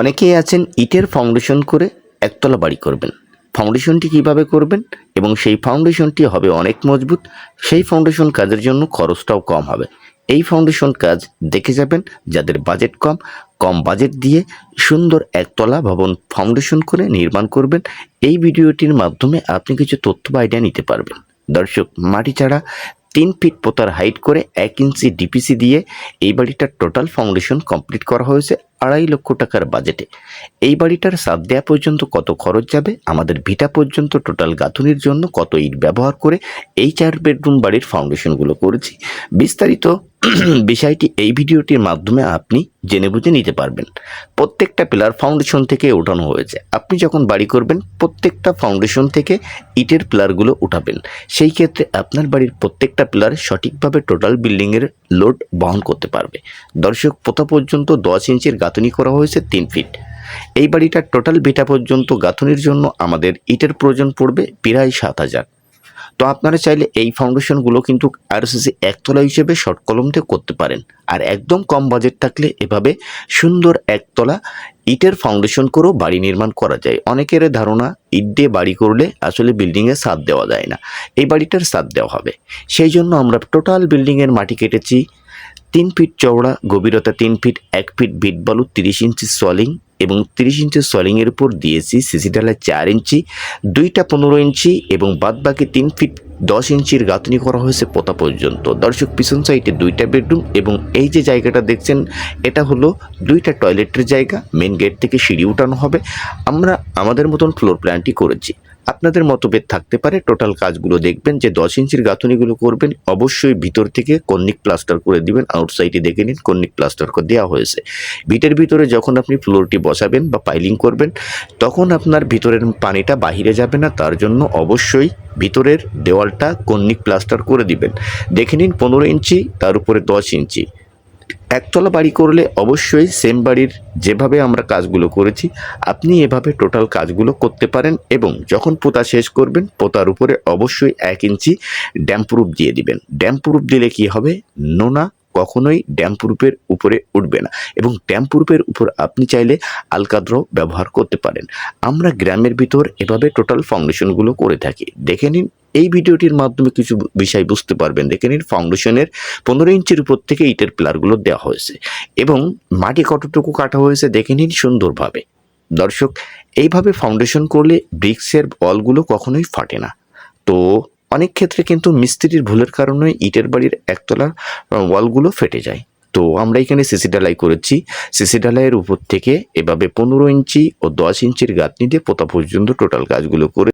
অনেকেই আছেন ইটের ফাউন্ডেশন করে একতলা বাড়ি করবেন। ফাউন্ডেশনটি কীভাবে করবেন? এবং সেই ফাউন্ডেশনটি হবে অনেক মজবুত। সেই ফাউন্ডেশন কাজের জন্য খরচটাও কম হবে। এই ফাউন্ডেশন কাজ দেখে যাবেন যাদের বাজেট কম। কম বাজেট দিয়ে সুন্দর একতলা ভবন ফাউন্ডেশন করে নির্মাণ করবেন। এই ভিডিওটির মাধ্যমে আপনি কিছু তথ্য বা আইডিয়া নিতে পারবেন। দর্শক, মাটি ছাড়া তিন ফিট পোতার হাইট করে এক ইঞ্চি ডিপিসি দিয়ে এই বাড়িটার টোটাল ফাউন্ডেশন কমপ্লিট করা হয়েছে। আড়াই লক্ষ টাকার বাজেটে। এই বাড়িটার সাত দেওয়া পর্যন্ত কত খরচ যাবে? আমাদের ভিটা পর্যন্ত টোটাল গাঁথুনির জন্য কত ইট ব্যবহার করে এই চার বেডরুম বাড়ির ফাউন্ডেশনগুলো করেছি? বিস্তারিত বিষয়টি এই ভিডিওটির মাধ্যমে আপনি জেনে বুঝে নিতে পারবেন। প্রত্যেকটা পিলার ফাউন্ডেশন থেকে ওঠানো হয়েছে। আপনি যখন বাড়ি করবেন, প্রত্যেকটা ফাউন্ডেশন থেকে ইটের পিলারগুলো উঠাবেন। সেই ক্ষেত্রে আপনার বাড়ির প্রত্যেকটা পিলার সঠিকভাবে টোটাল বিল্ডিংয়ের লোড বহন করতে পারবে। দর্শক, প্রথা পর্যন্ত দশ ইঞ্চির গাঁথনি করা হয়েছে তিন ফিট। এই বাড়িটা টোটাল বিটা পর্যন্ত গাঁথনির জন্য আমাদের ইটের প্রয়োজন পড়বে প্রায় সাত হাজার। তো আপনারা চাইলে এই ফাউন্ডেশনগুলো কিন্তু আরসিসি একতলা হিসেবে শর্ট কলম দিয়ে করতে পারেন। আর একদম কম বাজেট থাকলে এভাবে সুন্দর একতলা ইটের ফাউন্ডেশন করেও বাড়ি নির্মাণ করা যায়। অনেকের ধারণা ইট দিয়ে বাড়ি করলে আসলে বিল্ডিংয়ে ছাদ দেওয়া যায় না। এই বাড়িটার ছাদ দেওয়া হবে। সেই জন্য আমরা টোটাল বিল্ডিংয়ের মাটি কেটেছি তিন ফিট চওড়া, গভীরতা তিন ফিট এক ফিট বিট বালু, তিরিশ ইঞ্চি সলিং এবং তিরিশ ইঞ্চি সলিংয়ের উপর দিয়েছি সিসি ডালা চার ইঞ্চি, দুইটা পনেরো ইঞ্চি এবং বাদবাকি তিন ফিট দশ ইঞ্চির গাঁথনি করা হয়েছে পোতা পর্যন্ত। দর্শক, পিছন সাইডে দুইটা বেডরুম এবং এই যে জায়গাটা দেখছেন, এটা হলো দুইটা টয়লেটের জায়গা। মেন গেট থেকে সিঁড়ি উঠানো হবে। আমরা আমাদের মতন ফ্লোর প্ল্যানটি করেছি। আপনাদের মতভেদ থাকতে পারে। টোটাল কাজগুলো দেখবেন যে দশ ইঞ্চির গাঁথনিগুলো করবেন। অবশ্যই ভিতর থেকে কন্নিক প্লাস্টার করে দিবেন। আউটসাইডে দেখে নিন কন্নিক প্লাস্টার করে দেওয়া হয়েছে। ভিটের ভিতরে যখন আপনি ফ্লোরটি বসাবেন বা পাইলিং করবেন, তখন আপনার ভিতরের পানিটা বাহিরে যাবে না। তার জন্য অবশ্যই ভিতরের দেওয়ালটা কন্নিক প্লাস্টার করে দিবেন। দেখে নিন পনেরো ইঞ্চি, তার উপরে দশ ইঞ্চি। একতলা বাড়ি করলে অবশ্যই সেম বাড়ির যেভাবে আমরা কাজগুলো করেছি, আপনি এভাবে টোটাল কাজগুলো করতে পারেন এবং যখন পোতা শেষ করবেন, পোতার উপরে অবশ্যই এক ইঞ্চি ড্যাম্প প্রুফ দিয়ে দিবেন। ড্যাম্প প্রুফ দিলে কি হবে? নোনা কখনোই ড্যাম্প প্রুফের উপরে উঠবে না এবং ড্যাম্প প্রুফের উপর আপনি চাইলে আলকাদ্র ব্যবহার করতে পারেন। আমরা গ্রামের ভিতর এভাবে টোটাল ফাউন্ডেশনগুলো করে থাকি। দেখে নিন এই ভিডিওটির মাধ্যমে কিছু বিষয় বুঝতে পারবেন। দেখে নিন ফাউন্ডেশনের পনেরো ইঞ্চির উপর থেকে ইটের পিলারগুলো দেওয়া হয়েছে এবং মাটি কতটুকু কাটা হয়েছে দেখে নিন সুন্দরভাবে। দর্শক, এইভাবে ফাউন্ডেশন করলে ব্রিক্সের বলগুলো কখনোই ফাটে না। তো অনেক ক্ষেত্রে কিন্তু মিস্ত্রির ভুলের কারণে ইটের বাড়ির একতলা ওয়ালগুলো ফেটে যায়। তো আমরা এখানে সিসি ডালাই করেছি। সিসি ডালাইয়ের উপর থেকে এভাবে পনেরো ইঞ্চি ও দশ ইঞ্চির গাঁথনি দিয়ে পোতা পর্যন্ত টোটাল কাজগুলো করে